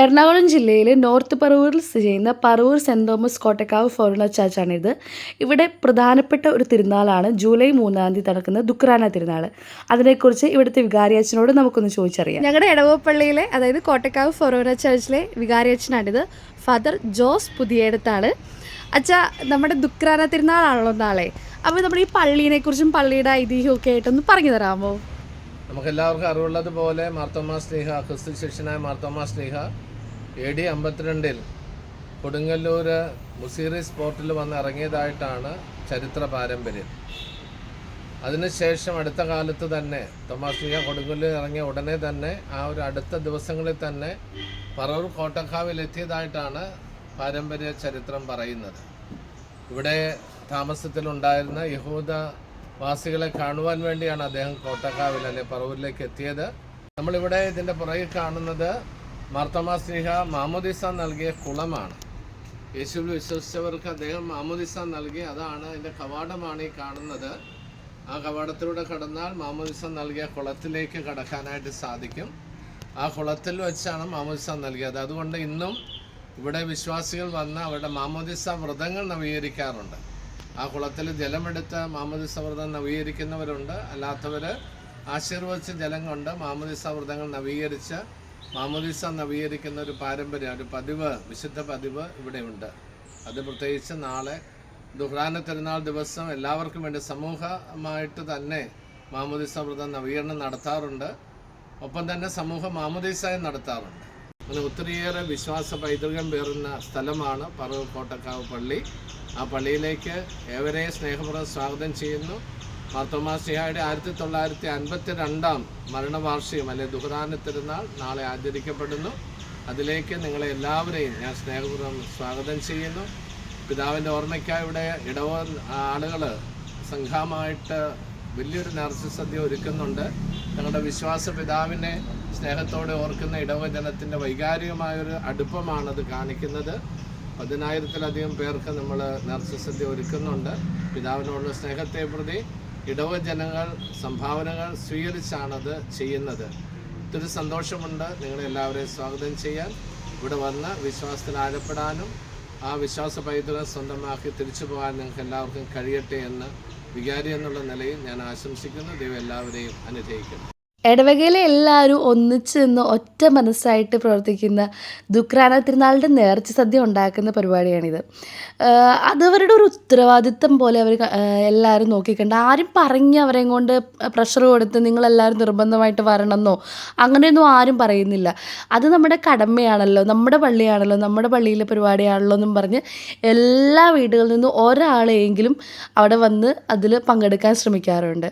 എറണാകുളം ജില്ലയിലെ നോർത്ത് പറവൂരിൽ സ്ഥിതി ചെയ്യുന്ന Paravur saint Thomas Kottakkavu foreigner ചർച്ചാണിത് ഇവിടെ പ്രധാനപ്പെട്ട ഒരു തിരുനാളാണ് ജൂലൈ മൂന്നാം തീയതി നടക്കുന്ന ദുക്രാന തിരുനാൾ. അതിനെക്കുറിച്ച് ഇവിടുത്തെ വികാരിയച്ഛനോട് നമുക്കൊന്ന് ചോദിച്ചറിയാം. ഞങ്ങളുടെ ഇടവപ്പള്ളിയിലെ അതായത് കോട്ടക്കാവ് ഫോറിനർ ചർച്ചിലെ വികാരിയച്ഛനാണിത്. ഫാദർ ജോസ് പുതിയടത്താണ്. അച്ഛാ നമ്മുടെ ദുക്രാന തിരുനാളാണല്ലോ നാളെ. അപ്പോൾ നമ്മുടെ ഈ പള്ളീനെക്കുറിച്ചും പള്ളിയുടെ ഐതിഹ്യമൊക്കെ ഒക്കെ ആയിട്ടൊന്ന് പറഞ്ഞു തരാമോ? നമുക്ക് എല്ലാവർക്കും അറിവുള്ളതുപോലെ മാർത്തോമാ സ്നേഹ ക്രിസ്തു ശിഷ്യനായ മാർത്തോമാ സ്നേഹ. എ ഡി അമ്പത്തിരണ്ടിൽ കൊടുങ്ങല്ലൂർ മുസീറി സ്പോർട്ടിൽ വന്ന് ഇറങ്ങിയതായിട്ടാണ് ചരിത്ര പാരമ്പര്യം. അതിനുശേഷം അടുത്ത കാലത്ത് തന്നെ തോമാസ് സ്നേഹ കൊടുങ്ങല്ലൂർ ഇറങ്ങിയ ഉടനെ തന്നെ ആ ഒരു അടുത്ത ദിവസങ്ങളിൽ തന്നെ പറവൂർ കോട്ടക്കാവിൽ എത്തിയതായിട്ടാണ് പാരമ്പര്യ ചരിത്രം പറയുന്നത്. ഇവിടെ താമസത്തിലുണ്ടായിരുന്ന യഹൂദ വാസികളെ കാണുവാൻ വേണ്ടിയാണ് അദ്ദേഹം കോട്ടക്കാവിൽ അല്ലെ പറവൂരിലേക്ക് എത്തിയത്. നമ്മളിവിടെ ഇതിന്റെ പുറകിൽ കാണുന്നത് മാർത്തോമാ സ്നേഹ മാമോദിസ നൽകിയ കുളമാണ്. യേശുവിൽ വിശ്വസിച്ചവർക്ക് അദ്ദേഹം മാമോദിസ നൽകി. അതാണ് അതിന്റെ കവാടമാണ് ഈ കാണുന്നത്. ആ കവാടത്തിലൂടെ കടന്നാൽ മാമോദിസ നൽകിയ കുളത്തിലേക്ക് കടക്കാനായിട്ട് സാധിക്കും. ആ കുളത്തിൽ വെച്ചാണ് മാമോദിസ നൽകിയത്. അതുകൊണ്ട് ഇന്നും ഇവിടെ വിശ്വാസികൾ വന്ന് അവരുടെ മാമോദിസ വ്രതങ്ങൾ നവീകരിക്കാറുണ്ട്. ആ കുളത്തിൽ ജലമെടുത്ത് മാമോദിസ വ്രതം നവീകരിക്കുന്നവരുണ്ട്. അല്ലാത്തവർ ആശീർവദിച്ച ജലം കൊണ്ട് മാമോദിസ വ്രതങ്ങൾ നവീകരിച്ച് മാമോദിസ നവീകരിക്കുന്ന ഒരു പാരമ്പര്യം ഒരു പതിവ് വിശുദ്ധ പതിവ് ഇവിടെയുണ്ട്. അത് പ്രത്യേകിച്ച് നാളെ ദുഹ്റാന തിരുനാൾ ദിവസം എല്ലാവർക്കും വേണ്ടി സമൂഹമായിട്ട് തന്നെ മാമോദിസ വ്രതം നവീകരണം നടത്താറുണ്ട്. ഒപ്പം തന്നെ സമൂഹ മാമോദിസായും നടത്താറുണ്ട്. അങ്ങനെ ഒത്തിരിയേറെ വിശ്വാസ പൈതൃകം പേറുന്ന സ്ഥലമാണ് പറവ് കോട്ടക്കാവ് പള്ളി. ആ പള്ളിയിലേക്ക് ഏവരെയും സ്നേഹപൂർവം സ്വാഗതം ചെയ്യുന്നു. മാർത്തോമാ ശ്രീഹായുടെ ആയിരത്തി തൊള്ളായിരത്തി അൻപത്തി രണ്ടാം മരണവാർഷികം അല്ലെ ദുഹദാന തിരുനാൾ നാളെ ആചരിക്കപ്പെടുന്നു. അതിലേക്ക് നിങ്ങളെ എല്ലാവരെയും ഞാൻ സ്നേഹപൂർവം സ്വാഗതം ചെയ്യുന്നു. പിതാവിന്റെ ഓർമ്മയ്ക്കായി ഇവിടെ ഇടവ ആളുകൾ സംഘമായിട്ട് വലിയൊരു നേർച്ചസദ്യ ഒരുക്കുന്നുണ്ട്. ഞങ്ങളുടെ വിശ്വാസ പിതാവിനെ സ്നേഹത്തോടെ ഓർക്കുന്ന ഇടവ ഇടവജനത്തിന്റെ വൈകാരികമായൊരു അടുപ്പമാണത് കാണിക്കുന്നത്. പതിനായിരത്തിലധികം പേർക്ക് നമ്മൾ നേർച്ചസദ്യ ഒരുക്കുന്നുണ്ട്. പിതാവിനോടുള്ള സ്നേഹത്തെ പ്രതി ഇടവജനങ്ങൾ സംഭാവനകൾ സ്വീകരിച്ചാണത് ചെയ്യുന്നത്. ഒത്തിരി സന്തോഷമുണ്ട് നിങ്ങളെല്ലാവരെയും സ്വാഗതം ചെയ്യാൻ. ഇവിടെ വന്ന് വിശ്വാസത്തിൽ ആഴപ്പെടാനും ആ വിശ്വാസ പൈതൃകം സ്വന്തമാക്കി തിരിച്ചു പോകാൻ നിങ്ങൾക്ക് എല്ലാവർക്കും കഴിയട്ടെ എന്ന് വികാരി എന്നുള്ള നിലയിൽ ഞാൻ ആശംസിക്കുന്നു. ദൈവം എല്ലാവരെയും അനുഗ്രഹിക്കുന്നു ഇടവകയിലെ എല്ലാവരും ഒന്നിച്ച് നിന്ന് ഒറ്റ മനസ്സായിട്ട് പ്രവർത്തിക്കുന്ന ദുക്രാന തിരുനാളിന്റെ നേർച്ച സദ്യ ഉണ്ടാക്കുന്ന പരിപാടിയാണിത്. അതവരുടെ ഒരു ഉത്തരവാദിത്തം പോലെ അവർ എല്ലാവരും നോക്കിക്കണ്ട്. ആരും പറഞ്ഞ് അവരെ കൊണ്ട് പ്രഷർ കൊടുത്ത് നിങ്ങളെല്ലാവരും നിർബന്ധമായിട്ട് വരണമെന്നോ അങ്ങനെയൊന്നും ആരും പറയുന്നില്ല. അത് നമ്മുടെ കടമയാണല്ലോ നമ്മുടെ പള്ളിയാണല്ലോ നമ്മുടെ പള്ളിയിലെ പരിപാടിയാണല്ലോ എന്നും പറഞ്ഞ് എല്ലാ വീടുകളിൽ നിന്നും ഒരാളെയെങ്കിലും അവിടെ വന്ന് അതിൽ പങ്കെടുക്കാൻ ശ്രമിക്കാറുണ്ട്.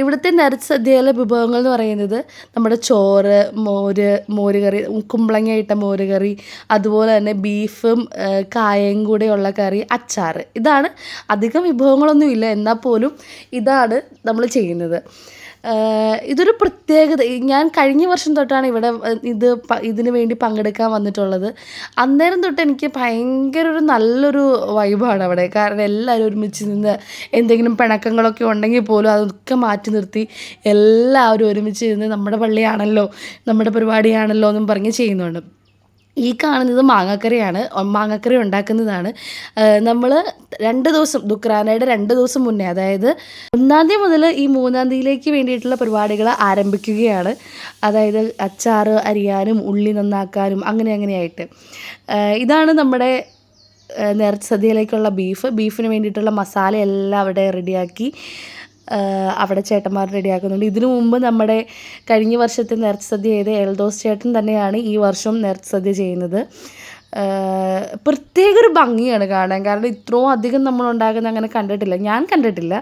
ഇവിടുത്തെ നേർച്ച സദ്യയിലെ വിഭവങ്ങൾ എന്ന് പറയുന്നത് നമ്മുടെ ചോറ് മോര് മോര് കറി ഇട്ട മോര് കറി അതുപോലെ തന്നെ ബീഫും കായയും കൂടെയുള്ള കറി അച്ചാർ ഇതാണ് അധികം വിഭവങ്ങളൊന്നുമില്ല. എന്നാൽ പോലും ഇതാണ് നമ്മൾ ചെയ്യുന്നത്. ഇതൊരു പ്രത്യേകത. ഞാൻ കഴിഞ്ഞ വർഷം തൊട്ടാണ് ഇവിടെ ഇത് ഇതിനു വേണ്ടി പങ്കെടുക്കാൻ വന്നിട്ടുള്ളത്. അന്നേരം തൊട്ട് എനിക്ക് ഭയങ്കര ഒരു നല്ലൊരു വൈബാണ് അവിടെ. കാരണം എല്ലാവരും ഒരുമിച്ച് നിന്ന് എന്തെങ്കിലും പിണക്കങ്ങളൊക്കെ ഉണ്ടെങ്കിൽ പോലും അതൊക്കെ മാറ്റി നിർത്തി എല്ലാവരും ഒരുമിച്ച് നിന്ന് നമ്മുടെ പള്ളിയാണല്ലോ നമ്മുടെ പരിപാടിയാണല്ലോ എന്നും പറഞ്ഞ് ചെയ്യുന്നുണ്ട്. ഈ കാണുന്നത് മാങ്ങാക്കറിയാണ്. മാങ്ങക്കറി ഉണ്ടാക്കുന്നതാണ്. നമ്മൾ രണ്ട് ദിവസം ദുക്രാനയുടെ രണ്ട് ദിവസം മുന്നേ അതായത് ഒന്നാം തീയതി മുതൽ ഈ മൂന്നാം തീയതിയിലേക്ക് വേണ്ടിയിട്ടുള്ള പരിപാടികൾ ആരംഭിക്കുകയാണ്. അതായത് അച്ചാറ് അരിയാനും ഉള്ളി നന്നാക്കാനും അങ്ങനെ അങ്ങനെയായിട്ട് ഇതാണ് നമ്മുടെ നേർച്ചതിയിലേക്കുള്ള ബീഫ്. ബീഫിന് വേണ്ടിയിട്ടുള്ള മസാല എല്ലാം അവിടെ റെഡിയാക്കി. അവിടെ ചേട്ടന്മാർ റെഡിയാക്കുന്നുണ്ട്. ഇതിനു മുമ്പ് നമ്മുടെ കഴിഞ്ഞ വർഷത്തെ നേർച്ച സദ്യ ചെയ്ത എൽദോസ് ചേട്ടൻ തന്നെയാണ് ഈ വർഷം നേർച്ച സദ്യ ചെയ്യുന്നത്. പ്രത്യേക ഒരു ഭംഗിയാണ് കാണാൻ. കാരണം ഇത്രയും അധികം നമ്മൾ ഉണ്ടാക്കുന്ന അങ്ങനെ കണ്ടിട്ടില്ല. ഞാൻ കണ്ടിട്ടില്ല.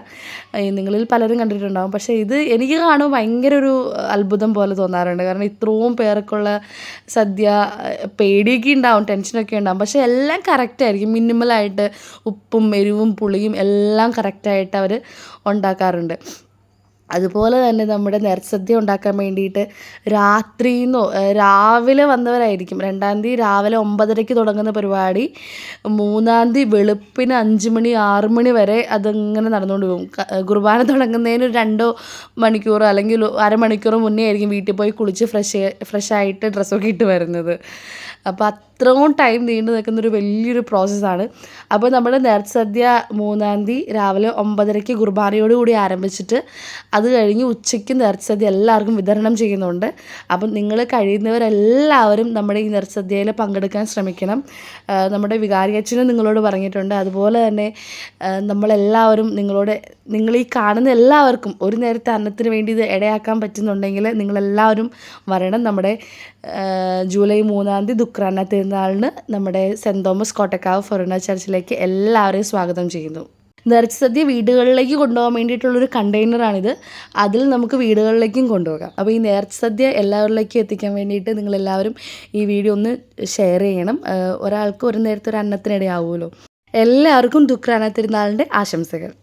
നിങ്ങളിൽ പലരും കണ്ടിട്ടുണ്ടാകും പക്ഷേ ഇത് എനിക്ക് കാണുമ്പോൾ ഭയങ്കര ഒരു അത്ഭുതം പോലെ തോന്നാറുണ്ട്. കാരണം ഇത്രയും പേർക്കുള്ള സദ്യ പേടിയൊക്കെ ഉണ്ടാവും ടെൻഷനൊക്കെ ഉണ്ടാവും. പക്ഷേ എല്ലാം കറക്റ്റായിരിക്കും മിനിമലായിട്ട് ഉപ്പും എരിവും പുളിയും എല്ലാം കറക്റ്റായിട്ട് അവർ ഉണ്ടാക്കാറുണ്ട്. അതുപോലെ തന്നെ നമ്മുടെ നെർസദ്യ ഉണ്ടാക്കാൻ വേണ്ടിയിട്ട് രാത്രിന്നോ രാവിലെ വന്നവരായിരിക്കും. രണ്ടാം തീയതി രാവിലെ ഒമ്പതരയ്ക്ക് തുടങ്ങുന്ന പരിപാടി. മൂന്നാം തീയതി വെളുപ്പിന് അഞ്ച് മണി ആറ് മണി വരെ അതിങ്ങനെ നടന്നുകൊണ്ട് പോകും. കുർബാന തുടങ്ങുന്നതിന് രണ്ടോ മണിക്കൂറോ അല്ലെങ്കിൽ അരമണിക്കൂർ മുന്നേ ആയിരിക്കും വീട്ടിൽ പോയി കുളിച്ച് ഫ്രഷ് ഫ്രഷായിട്ട് ഡ്രസ്സൊക്കെ ഇട്ട് വരുന്നത്. അപ്പോൾ അത്രയും ടൈം നീണ്ടു നിൽക്കുന്നൊരു വലിയൊരു പ്രോസസ്സാണ് അപ്പോൾ നമ്മൾ നേർച്ചദ്യ മൂന്നാം തീയതി രാവിലെ ഒമ്പതരയ്ക്ക് കുർബാനയോടുകൂടി ആരംഭിച്ചിട്ട് അത് കഴിഞ്ഞ് ഉച്ചയ്ക്ക് നേർച്ചദ്യ എല്ലാവർക്കും വിതരണം ചെയ്യുന്നുണ്ട്. അപ്പം നിങ്ങൾ കഴിയുന്നവരെല്ലാവരും നമ്മുടെ ഈ നേർച്ചദ്യയിൽ പങ്കെടുക്കാൻ ശ്രമിക്കണം. നമ്മുടെ വികാരി അച്ഛനും നിങ്ങളോട് പറഞ്ഞിട്ടുണ്ട്. അതുപോലെ തന്നെ നമ്മളെല്ലാവരും നിങ്ങളോട് നിങ്ങൾ ഈ കാണുന്ന എല്ലാവർക്കും ഒരു നേരത്തെ അന്നത്തിന് വേണ്ടി ഇത് ഇടയാക്കാൻ പറ്റുന്നുണ്ടെങ്കിൽ നിങ്ങളെല്ലാവരും വരണം. നമ്മുടെ ജൂലൈ മൂന്നാം തീയതി ദുക്രാന തിരുനാളിന് നമ്മുടെ സെന്റ് തോമസ് കോട്ടക്കാവ് ഫൊറിന ചർച്ചിലേക്ക് എല്ലാവരെയും സ്വാഗതം ചെയ്യുന്നു. നിറച്ച് സദ്യ വീടുകളിലേക്ക് കൊണ്ടുപോകാൻ വേണ്ടിയിട്ടുള്ളൊരു കണ്ടെയ്നറാണിത്. അതിൽ നമുക്ക് വീടുകളിലേക്കും കൊണ്ടുപോകാം. അപ്പോൾ ഈ നേർച്ച സദ്യ എല്ലാവരിലേക്കും എത്തിക്കാൻ വേണ്ടിയിട്ട് നിങ്ങളെല്ലാവരും ഈ വീഡിയോ ഒന്ന് ഷെയർ ചെയ്യണം. ഒരാൾക്ക് ഒരു നേരത്തെ ഒരു അന്നത്തിനിടയാവുമല്ലോ. എല്ലാവർക്കും ദുഃഖാന തിരുനാളിന്റെ ആശംസകൾ.